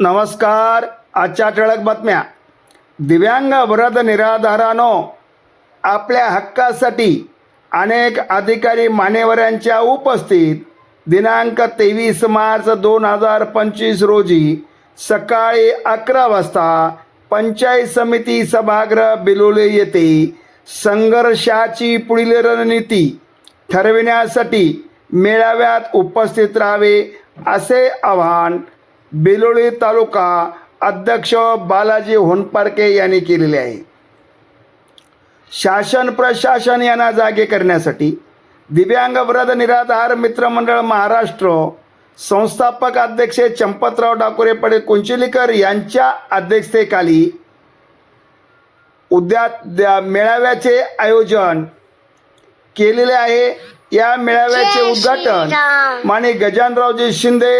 नमस्कार आजच्या ठळक बातम्या. दिव्यांग वृद्ध निराधारानो आपल्या हक्कासाठी अनेक अधिकारी मान्यवरांच्या उपस्थित दिनांक तेवीस मार्च दोन हजार पंचवीस रोजी सकाळी अकरा वाजता पंचायत समिती सभागृह बिलोले येथे संघर्षाची पुढील रणनीती ठरविण्यासाठी मेळाव्यात उपस्थित राहावे असे आवाहन बेलोळी तालुका अध्यक्ष बालाजी होनपारके यांनी केलेले आहे शासन प्रशासन यांना जागे करण्यासाठी दिव्यांग वृद्ध निराधार मित्रमंडळ महाराष्ट्र संस्थापक अध्यक्ष चंपतराव डाकोरे पडे कुंचिलीकर यांच्या अध्यक्षतेखाली उद्या द्या- मेळाव्याचे आयोजन केलेले आहे या मेळाव्याचे उद्घाटन. माने गजानरावजी शिंदे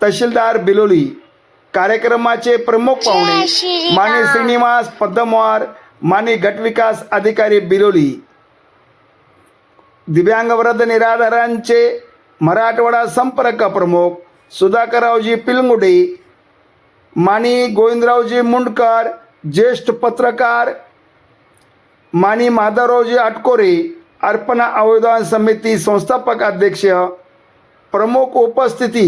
तहसीलदार बिलोली कार्यक्रमाचे प्रमुख पाहुणे. माने श्रीनिवास पद्मवार माने गटविकास अधिकारी बिलोली दिव्यांग वृद्ध निराधारांचे मराठवाडा संपर्क प्रमुख सुधाकररावजी पिलंगुडे मानी गोविंदरावजी मुंडकर ज्येष्ठ पत्रकार मानी माधवरावजी आटकोरे अर्पणा अवयदान समिती संस्थापक अध्यक्ष प्रमुख उपस्थिती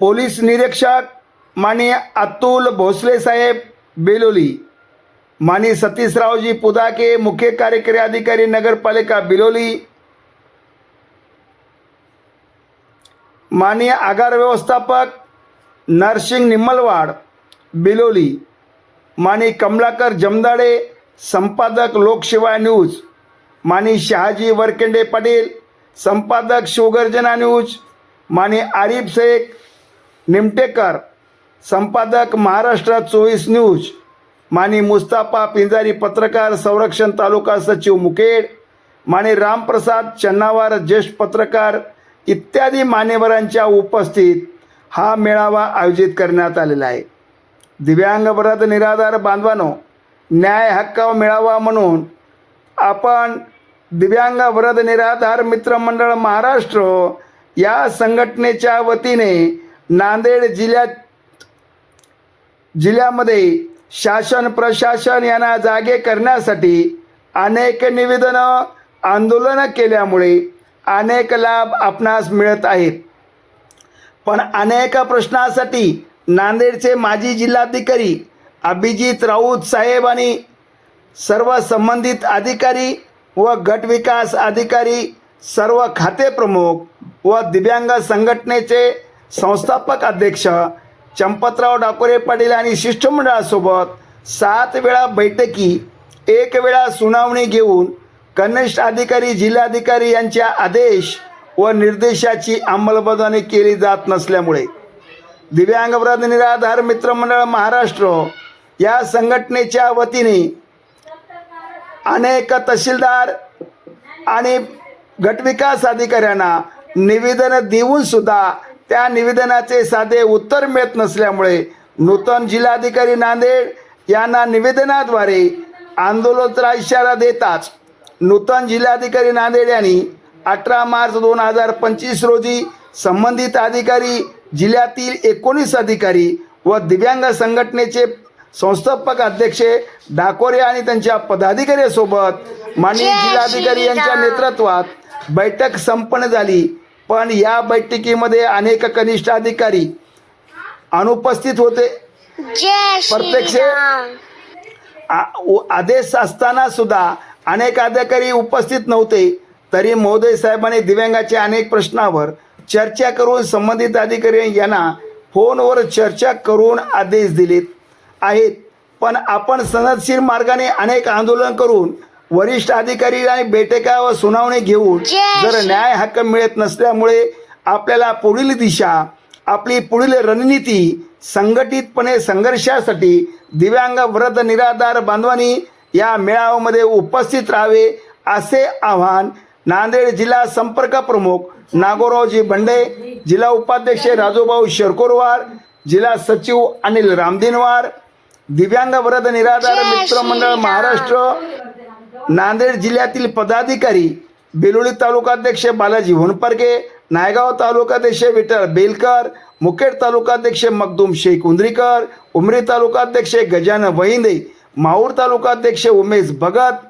पोलीस निरीक्षक माननीय अतुल भोसले साहेब बेलोली माननीय सतीशरावजी पुदाके मुख्य कार्यकारी अधिकारी नगरपालिका बिलोली माननीय आगार व्यवस्थापक नरसिंग निम्मलवाड बिलोली मानी कमलाकर जमदाडे संपादक लोकसेवा न्यूज मानी शहाजी वरकेंडे पाटील संपादक शिवगर्जना न्यूज माने आरिफ शेख निमटेकर संपादक महाराष्ट्र चोवीस न्यूज माने मुस्ताफा पिंजारी पत्रकार संरक्षण तालुका सचिव मुखेड माने रामप्रसाद चन्नावार ज्येष्ठ पत्रकार इत्यादी मान्यवरांच्या उपस्थित हा मेळावा आयोजित करण्यात आलेला आहे. दिव्यांग व्रत निराधार बांधवानो न्याय हक्कावर मेळावा म्हणून आपण दिव्यांग व्रत निराधार मित्रमंडळ महाराष्ट्र या संघटनेच्या वतीने नांदेड जिल्ह्यात जिल्ह्यामध्ये शासन प्रशासन यांना जागे करण्यासाठी अनेक निवेदनं आंदोलनं केल्यामुळे अनेक लाभ आपणास मिळत आहेत. पण अनेक प्रश्नासाठी नांदेडचे माजी जिल्हाधिकारी अभिजित राऊत साहेब आणि सर्व संबंधित अधिकारी व गटविकास अधिकारी सर्व खाते प्रमुख व दिव्यांग संघटनेचे संस्थापक अध्यक्ष चंपतराव डाकोरे पाटील आणि शिष्टमंडळासोबत सात वेळा बैठकी एक वेळा सुनावणी घेऊन कनिष्ठ अधिकारी जिल्हाधिकारी यांच्या आदेश व निर्देशाची अंमलबजावणी केली जात नसल्यामुळे दिव्यांग व्रत निराधार मित्रमंडळ महाराष्ट्र या संघटनेच्या वतीने अनेक तहसीलदार आणि गटविकास अधिकाऱ्यांना निवेदन देऊन सुद्धा त्या निवेदनाचे साधे उत्तर मिळत नसल्यामुळे नूतन जिल्हाधिकारी नांदेड यांना निवेदनाद्वारे आंदोलनाचा इशारा देताच नूतन जिल्हाधिकारी नांदेड यांनी अठरा मार्च दोन हजार पंचवीस रोजी संबंधित अधिकारी जिल्ह्यातील एकोणीस अधिकारी व दिव्यांग संघटनेचे संस्थापक अध्यक्ष डाकोरे आणि त्यांच्या पदाधिकाऱ्यांसोबत माननीय जिल्हाधिकारी यांच्या. नेतृत्वात बैठक संपन्न झाली पण या बैठकीमध्ये अनेक कनिष्ठ अधिकारी अनुपस्थित होते. प्रत्यक्ष- आदेश असताना सुद्धा अनेक अधिकारी उपस्थित नव्हते. तरी महोदय साहेबांनी दिव्यांगाच्या अनेक प्रश्नावर चर्चा करून संबंधित अधिकारी यांना फोनवर चर्चा करून आदेश दिलेत आहेत. पण आपण सनदशीर मार्गाने अनेक आंदोलन करून वरिष्ठ अधिकारी आणि बैठका व सुनावणी घेऊन जर न्याय हक्क मिळत नसल्यामुळे आपल्याला पुढील दिशा आपली पुढील रणनीती संघटितपणे संघर्षासाठी दिव्यांग वृद्ध निराधार बांधवांनी या मेळाव्यामध्ये उपस्थित राहावे असे आवाहन नांदेड जिल्हा संपर्क प्रमुख नागोरावजी बंडे जिल्हा उपाध्यक्ष राजूभाऊ शरकोरवार जिल्हा सचिव अनिल रामदिनवार दिव्यांग वृद्ध निराधार मित्रमंडळ. महाराष्ट्र नांदेड जिल्ह्यातील पदाधिकारी बेलोळी तालुकाध्यक्ष बालाजी होनपर्गे नायगाव तालुकाध्यक्ष विठ्ठल बेलकर मुखेड तालुकाध्यक्ष मखदूम शेख उंद्रीकर उमरी तालुकाध्यक्ष गजानन वहिंदे माहूर तालुकाध्यक्ष उमेश भगत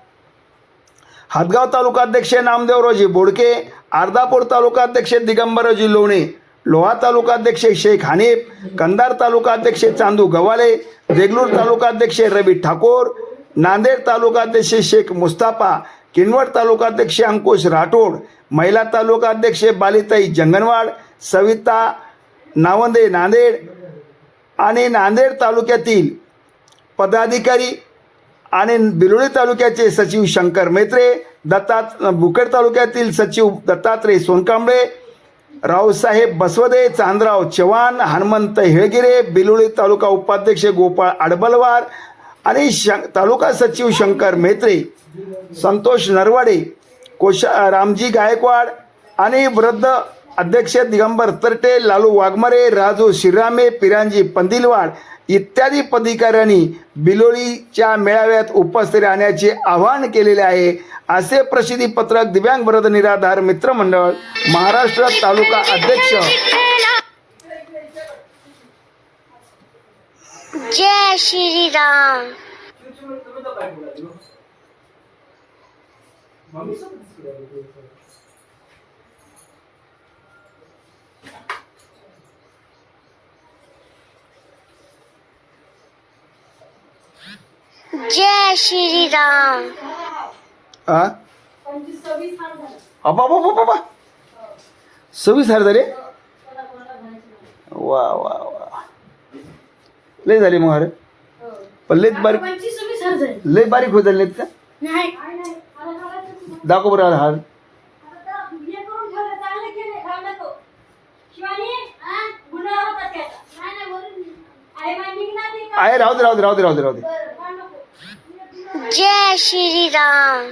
हदगाव तालुकाध्यक्ष नामदेवरावजी बोडके अर्धापूर तालुकाध्यक्ष दिगंबरजी लोणे लोहा तालुकाध्यक्ष शेख हानिफ कंधार तालुकाध्यक्ष चांदू गवाले देगलूर तालुकाध्यक्ष रवी ठाकोर नांदेड तालुकाध्यक्ष शेख मुस्ताफा किनवट तालुकाध्यक्ष अंकुश राठोड महिला तालुकाध्यक्ष बालिताई जंगनवाड सविता नावंदे नांदेड आणि नांदेड तालुक्यातील पदाधिकारी आणि बिलोळी तालुक्याचे सचिव शंकर मेत्रे दत्तात बुकेड तालुक्यातील सचिव दत्तात्रय सोनकांबळे रावसाहेब बसवदे चांदराव चव्हाण हनुमंत हेळगिरे बिलोळी तालुका उपाध्यक्ष गोपाळ आडबलवार आणि शं तालुका सचिव शंकर मेत्रे संतोष नरवाडे कोशा रामजी गायकवाड आणि वृद्ध अध्यक्ष दिगंबर तरटे लालू वाघमारे राजू शिरामे पिरांजी पंदिलवाड इत्यादी पदाधिकाऱ्यांनी बिलोळीच्या मेळाव्यात उपस्थित राहण्याचे आवाहन केलेले आहे. असे प्रसिद्धी पत्रक दिव्यांग वृद्ध निराधार मित्रमंडळ महाराष्ट्र तालुका अध्यक्ष जय श्री राम जय श्री राम हा अबा बाबा बाबा सव्वीस हजार झाले वा वा वा लय झाले मग अरे पण लयच बारीक. लय बारीक होत झाले का? नाही. दाखव बरं हार. आहे राहू दे राहू दे राहू दे राहू दे राहू दे. जय श्री राम